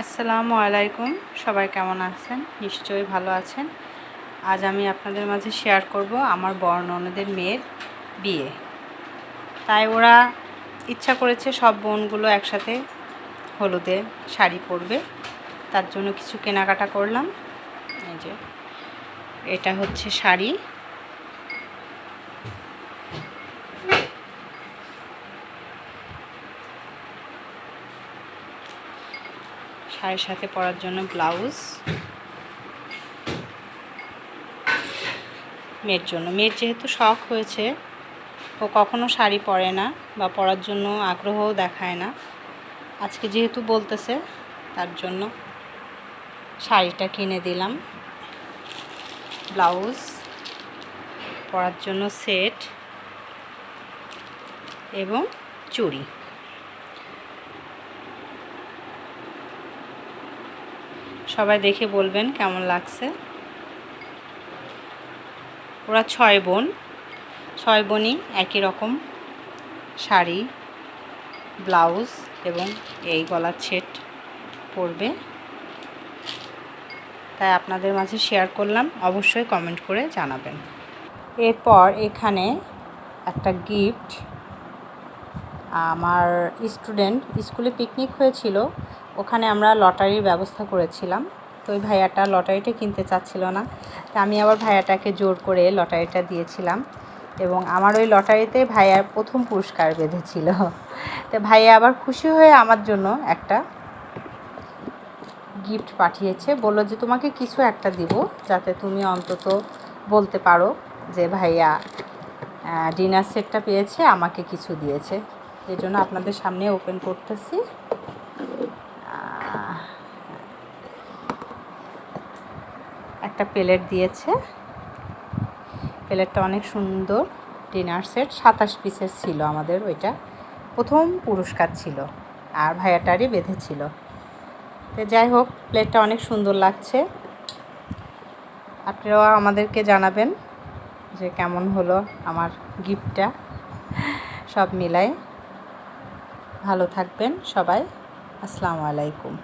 আসসালামু আলাইকুম। সবাই কেমন আছেন? নিশ্চয়ই ভালো আছেন। আজ আমি আপনাদের মাঝে শেয়ার করব আমার বড় ননদের মেয়ের বিয়ে। তাই ওরা ইচ্ছা করেছে সব বোনগুলো একসাথে হলুদে শাড়ি পরবে। তার জন্য কিছু কেনাকাটা করলাম। এই যে, এটা হচ্ছে শাড়ি। শাড়ির সাথে পরার জন্য ব্লাউজ। মেয়ের জন্য। মেয়ের যেহেতু শখ হয়েছে, ও কখনো শাড়ি পরে না বা পরার জন্য আগ্রহও দেখায় না। আজকে যেহেতু বলতেছে, তার জন্য শাড়িটা কিনে দিলাম। ব্লাউজ পরার জন্য সেট এবং চুড়ি। সবাই দেখে বলবেন কেমন লাগছে। ওরা ছয় বোন, ছয় বোনই একই রকম শাড়ি, ব্লাউজ এবং এই গলার ছেট পরবে। তাই আপনাদের মাঝে শেয়ার করলাম, অবশ্যই কমেন্ট করে জানাবেন। এরপর এখানে একটা গিফট। আমার স্টুডেন্ট স্কুলে পিকনিক হয়েছিল। ওখানে আমরা লটারির ব্যবস্থা করেছিলাম। তো ওই ভাইয়াটা লটারিটা কিনতে চাচ্ছিল না। তা আমি আবার ভাইয়াটাকে জোর করে লটারিটা দিয়েছিলাম এবং আমার ওই লটারিতে ভাইয়ার প্রথম পুরস্কার বেঁধেছিল। তো ভাইয়া আবার খুশি হয়ে আমার জন্য একটা গিফট পাঠিয়েছে। বলল যে, তোমাকে কিছু একটা দিব যাতে তুমি অন্তত বলতে পারো যে, ভাইয়া ডিনার সেটটা পেয়েছে, আমাকে কিছু দিয়েছে। এই জন্য আপনাদের সামনে ওপেন করতেছি। একটা প্লেট দিয়েছে। প্লেটটা অনেক সুন্দর, ডিনার সেট। সাতাশ পিসের ছিল আমাদের ওইটা। প্রথম পুরস্কার ছিল আর ভাইয়াটারই বেঁধেছিল। তো যাই হোক, প্লেটটা অনেক সুন্দর লাগছে। আপনারাও আমাদেরকে জানাবেন যে কেমন হলো আমার গিফটটা। সব মিলাই ভালো থাকবেন সবাই। আসসালামু আলাইকুম।